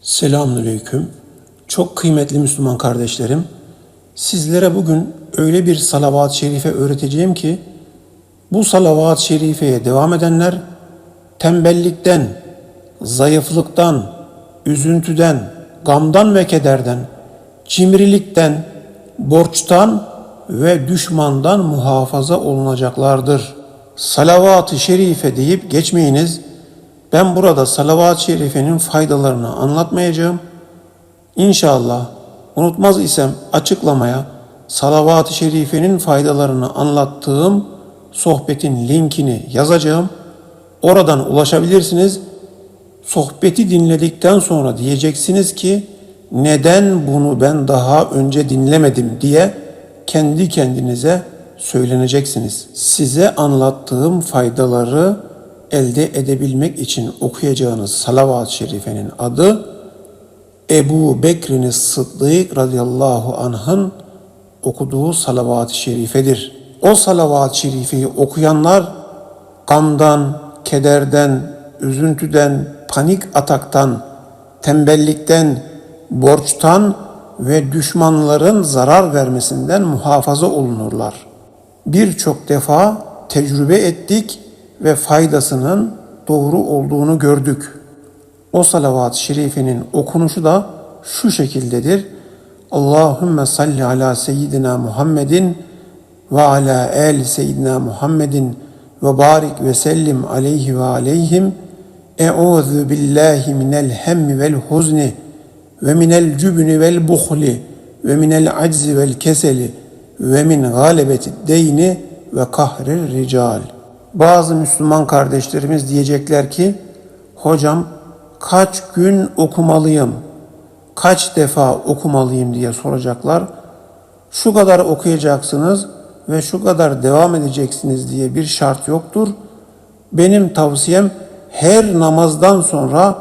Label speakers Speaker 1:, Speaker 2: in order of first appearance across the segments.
Speaker 1: Selamünaleyküm. Çok kıymetli Müslüman kardeşlerim. Sizlere bugün öyle bir salavat-ı şerife öğreteceğim ki bu salavat-ı şerifeye devam edenler tembellikten, zayıflıktan, üzüntüden, gamdan ve kederden, cimrilikten, borçtan ve düşmandan muhafaza olunacaklardır. Salavat-ı şerife deyip geçmeyiniz. Ben burada salavat-ı şerifenin faydalarını anlatmayacağım. İnşallah unutmaz isem açıklamaya salavat-ı şerifenin faydalarını anlattığım sohbetin linkini yazacağım. Oradan ulaşabilirsiniz. Sohbeti dinledikten sonra diyeceksiniz ki neden bunu ben daha önce dinlemedim diye kendi kendinize söyleneceksiniz. Size anlattığım faydaları elde edebilmek için okuyacağınız salavat-ı şerifenin adı Ebu Bekir'in Sıddık radıyallahu anh'ın okuduğu salavat-ı şerifedir. O salavat-ı şerifeyi okuyanlar gamdan, kederden, üzüntüden, panik ataktan, tembellikten, borçtan ve düşmanların zarar vermesinden muhafaza olunurlar. Birçok defa tecrübe ettik ve faydasının doğru olduğunu gördük. O salavat-ı şerifenin okunuşu da şu şekildedir. Allahümme salli ala seyyidina Muhammedin ve ala el seyyidina Muhammedin ve barik ve sellim aleyhi ve aleyhim. Eûzu billahi minel hemmi vel huzni ve minel cübni vel buhli ve minel aczi vel keseli ve min galebeti deyni ve kahrir rical. Bazı Müslüman kardeşlerimiz diyecekler ki, hocam kaç gün okumalıyım, kaç defa okumalıyım diye soracaklar. Şu kadar okuyacaksınız ve şu kadar devam edeceksiniz diye bir şart yoktur. Benim tavsiyem her namazdan sonra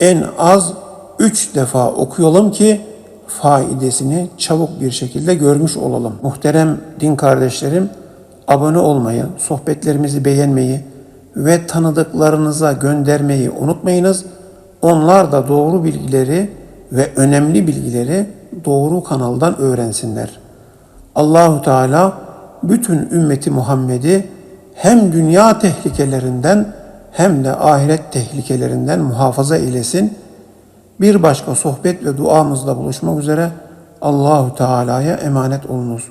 Speaker 1: en az üç defa okuyalım ki faidesini çabuk bir şekilde görmüş olalım. Muhterem din kardeşlerim, abone olmayı, sohbetlerimizi beğenmeyi ve tanıdıklarınıza göndermeyi unutmayınız. Onlar da doğru bilgileri ve önemli bilgileri doğru kanaldan öğrensinler. Allahu Teala bütün ümmeti Muhammed'i hem dünya tehlikelerinden hem de ahiret tehlikelerinden muhafaza eylesin. Bir başka sohbet ve duamızla buluşmak üzere Allahu Teala'ya emanet olunuz.